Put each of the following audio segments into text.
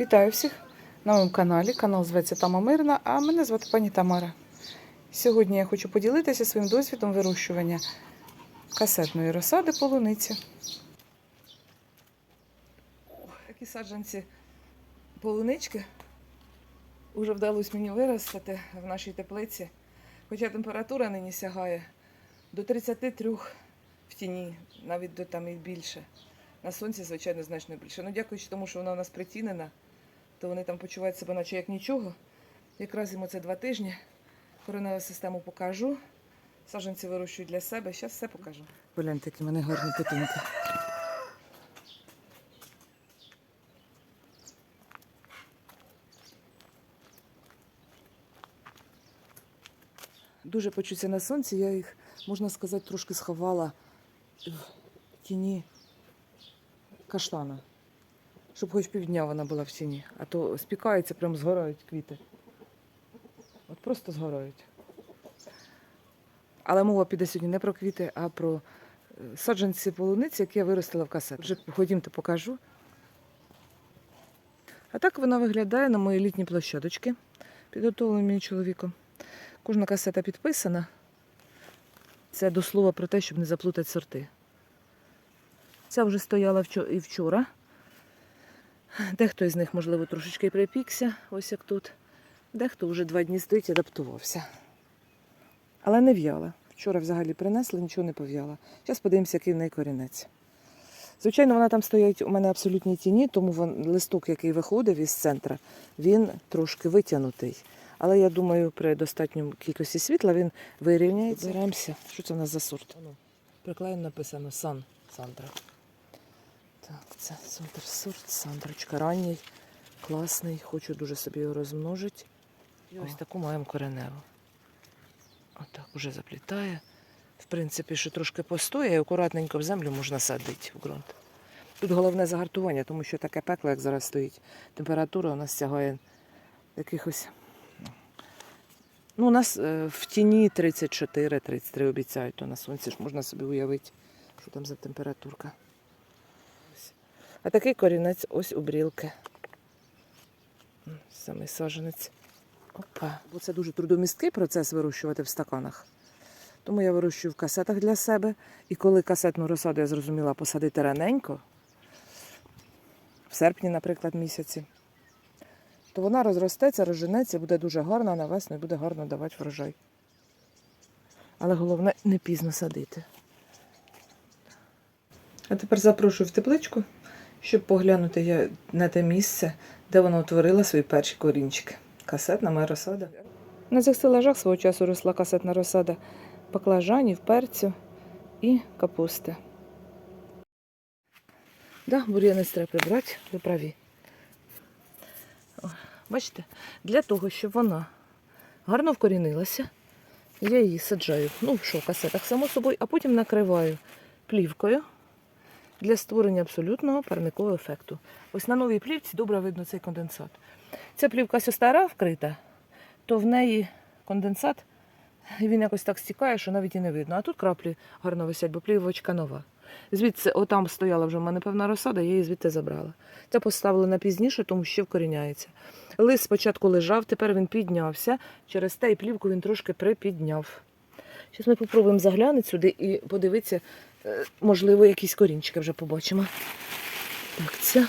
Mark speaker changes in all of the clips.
Speaker 1: Вітаю всіх на моєму каналі. Канал зветься Тама Мирна, а мене звати пані Тамара. Сьогодні я хочу поділитися своїм досвідом вирощування касетної розсади полуниці. Такі саджанці полунички вже вдалося мені виростити в нашій теплиці. Хоча температура нині сягає до 33 в тіні, навіть до там і більше. На сонці, звичайно, значно більше. Ну, дякуючи тому, що вона у нас притінена, то вони там почувають себе, наче як нічого. Якраз їм оце два тижні. Кореневу систему покажу. Саджанці вирощую для себе. Зараз все покажу. Гляньте, які мене гарні петунки. Дуже почуться на сонці, я їх, можна сказати, трошки сховала в тіні каштана. Щоб хоч півдня вона була в тіні. А то спікається, прям згорають квіти. От просто згорають. Але мова піде сьогодні не про квіти, а про е, саджанці полуниці, які я виростила в касет. Вже ходімте покажу. А так вона виглядає на моїй літній площадочці, підготовлені мені чоловіком. Кожна касета підписана. Це до слова про те, щоб не заплутати сорти. Ця вже стояла і вчора. Дехто із них, можливо, трошечки припікся, ось як тут. Дехто вже два дні стоїть адаптувався. Але не в'яла. Вчора взагалі принесли, нічого не пов'яла. Зараз подивимося, який в неї корінець. Звичайно, вона там стоїть у мене в абсолютній тіні, тому вон, листок, який виходив із центра, він трошки витягнутий. Але я думаю, при достатньому кількості світла він вирівняється. Беремося. Що це в нас за сорт? Приклеєно написано Сан Сандра. Це сорт, Сандрочка. Ранній, класний. Хочу дуже собі його розмножити. І ось таку маємо кореневу. Отак уже заплітає. В принципі, що трошки постоє, і акуратненько в землю можна садити в ґрунт. Тут головне загартування, тому що таке пекло, як зараз стоїть. Температура у нас сягає якихось. Ну, у нас е, в тіні 34-33 обіцяють, то на сонці ж можна собі уявити, що там за температурка. А такий корінець ось у брілки. Самий саженець. Опа. Бо це дуже трудомісткий процес вирощувати в стаканах. Тому я вирощую в касетах для себе. І коли касетну розсаду я зрозуміла посадити раненько, в серпні, наприклад, місяці, то вона розростеться, розженеться, буде дуже гарна на весну і буде гарно давати врожай. Але головне не пізно садити. А тепер запрошую в тепличку, щоб поглянути на те місце, де вона утворила свої перші корінчики. Касетна моя розсада. На цих стелажах свого часу росла касетна розсада баклажанів, перцю і капусти. Да, бур'янець треба прибрати, ви праві. Бачите, для того, щоб вона гарно вкорінилася, я її саджаю, ну, що, в касетах, само собою, а потім накриваю плівкою для створення абсолютного парникового ефекту. Ось на новій плівці добре видно цей конденсат. Ця плівка ось стара вкрита, то в неї конденсат, він якось так стікає, що навіть і не видно. А тут краплі гарно висять, бо плівочка нова. Звідси, отам стояла вже в мене певна розсада, я її звідти забрала. Це поставила на пізніше, тому що вкоріняється. Лист спочатку лежав, тепер він піднявся. Через те і плівку він трошки припідняв. Зараз ми спробуємо заглянути сюди і подивитися, е, можливо, якісь корінчики вже побачимо. Так, ця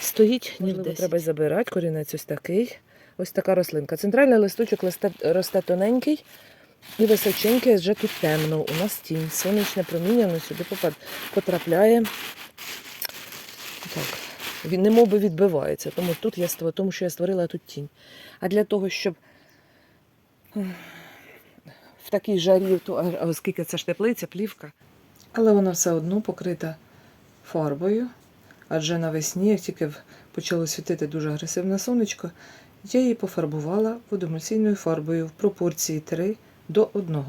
Speaker 1: стоїть десь. Треба забирати, корінець ось такий. Ось така рослинка. Центральний листочок росте, росте тоненький і височенький, вже тут темно. У нас тінь. Сонячне проміння воно сюди потрапляє. Так. Він немов би відбивається, тому тут я тому що я створила тут тінь. А для того, щоб в такій жарі, оскільки це ж теплиця, плівка. Але вона все одно покрита фарбою. Адже навесні, як тільки почало світити дуже агресивне сонечко, я її пофарбувала водоемульсійною фарбою в пропорції 3 до 1.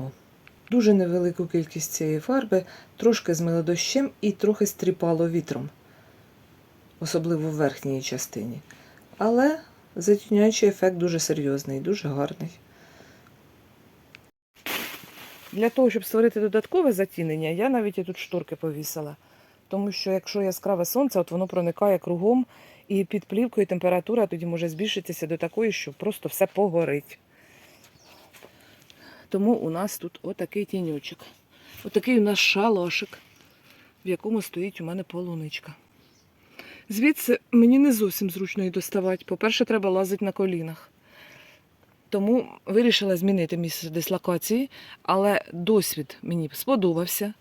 Speaker 1: Дуже невелику кількість цієї фарби трошки змило дощем і трохи стріпало вітром, особливо в верхній частині. Але затіняючий ефект дуже серйозний, дуже гарний. Для того, щоб створити додаткове затінення, я навіть і тут шторки повісила. Тому що якщо яскраве сонце, от воно проникає кругом І під плівкою температура тоді може збільшитися до такої, що просто все погорить. Тому у нас тут отакий тіньочок. Отакий у нас шалашик, в якому стоїть у мене полуничка. Звідси мені не зовсім зручно її доставати. По-перше, треба лазити на колінах. Тому вирішила змінити місце дислокації, але досвід мені сподобався.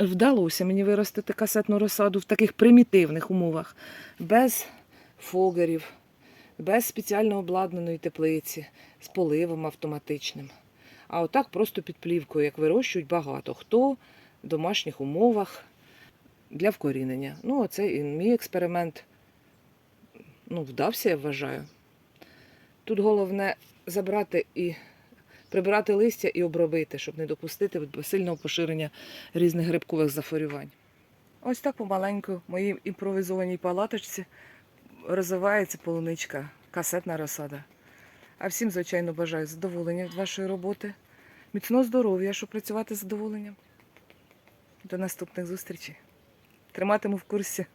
Speaker 1: Вдалося мені виростити касетну розсаду в таких примітивних умовах, без фогерів, без спеціально обладнаної теплиці, з поливом автоматичним. А отак просто під плівкою, як вирощують багато хто в домашніх умовах для вкорінення. Ну, оце і мій експеримент ну, вдався, я вважаю. Тут головне забрати і прибирати листя і обробити, щоб не допустити сильного поширення різних грибкових захворювань. Ось так помаленьку в моїй імпровізованій палаточці розвивається полуничка, касетна розсада. А всім, звичайно, бажаю задоволення від вашої роботи, міцного здоров'я, щоб працювати з задоволенням. До наступних зустрічей. Триматиму в курсі.